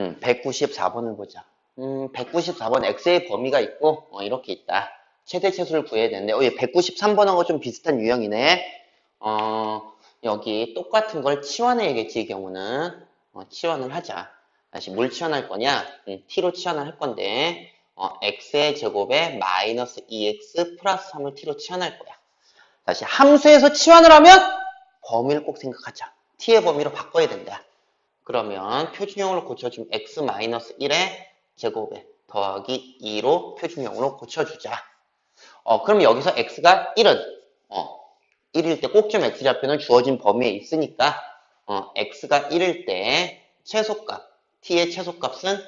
음, 194번을 보자. 음, 194번 x의 범위가 있고 어, 이렇게 있다. 최대 최소를 구해야 되는데 어, 얘 193번하고 좀 비슷한 유형이네. 어, 여기 똑같은 걸 치환해야겠지 이 경우는 어, 치환을 하자. 다시 뭘 치환할 거냐? 음, t로 치환을 할 건데 어, x의 제곱에 마이너스 2x 플러스 3을 t로 치환할 거야. 다시 함수에서 치환을 하면 범위를 꼭 생각하자. t의 범위로 바꿔야 된다. 그러면 표준형으로 고쳐주면 x-1의 제곱에 더하기 2로 표준형으로 고쳐주자. 어, 그럼 여기서 x가 1은? 어, 1일 때 꼭좀 x좌표는 주어진 범위에 있으니까 어, x가 1일 때 최소값, t의 최소값은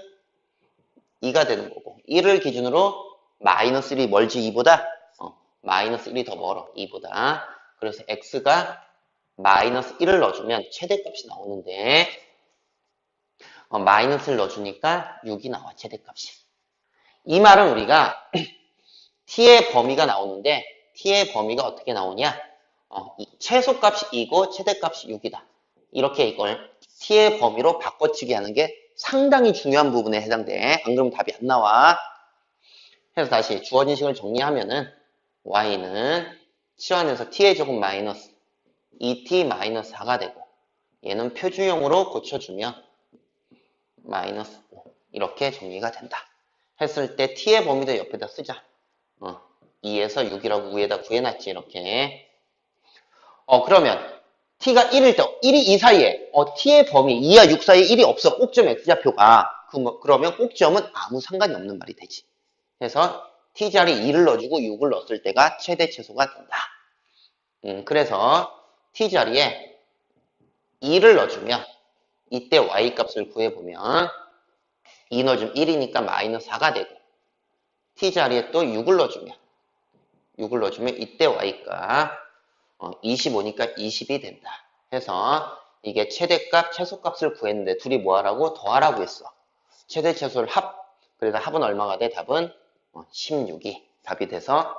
2가 되는 거고 1을 기준으로 마이너스 1이 멀지 2보다? 어, 마이너스 1이 더 멀어 2보다. 그래서 x가 마이너스 1을 넣어주면 최대값이 나오는데 어, 마이너스를 넣어주니까 6이 나와 최대값이. 이 말은 우리가 t의 범위가 나오는데 t의 범위가 어떻게 나오냐? 어, 이 최소값이 2고 최대값이 6이다. 이렇게 이걸 t의 범위로 바꿔치기 하는 게 상당히 중요한 부분에 해당돼. 안 그러면 답이 안 나와. 그래서 다시 주어진 식을 정리하면은 y는 치환해서 t의 제곱 마이너스 2t 마이너스 4가 되고 얘는 표준형으로 고쳐주면 마이너스 5 이렇게 정리가 된다. 했을 때 t의 범위도 옆에다 쓰자. 어, 2에서 6이라고 위에다 구해놨지 이렇게. 어 그러면 t가 1일 때 1이 이 사이에 어, t의 범위 2와 6 사이에 1이 없어 꼭점 x좌표가 그, 뭐, 그러면 꼭점은 아무 상관이 없는 말이 되지. 그래서 t 자리 2를 넣어주고 6을 넣었을 때가 최대 최소가 된다. 음, 그래서 t 자리에 2를 넣어주면 이때 y 값을 구해보면 2 넣어주면 1이니까 마이너스 4가 되고 t 자리에 또 6을 넣어주면 6을 넣어주면 이때 어, 25니까 20이 된다. 해서 이게 최대값, 최소값을 구했는데 둘이 뭐하라고? 더하라고 했어. 최대, 최소를 합. 그래서 합은 얼마가 돼? 답은 16이 답이 돼서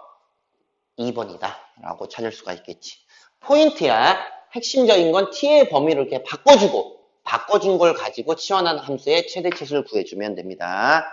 2번이다. 라고 찾을 수가 있겠지. 포인트야. 핵심적인 건 t의 범위를 이렇게 바꿔주고 바꿔준 걸 가지고 치환한 함수의 최대 최소를 구해주면 됩니다.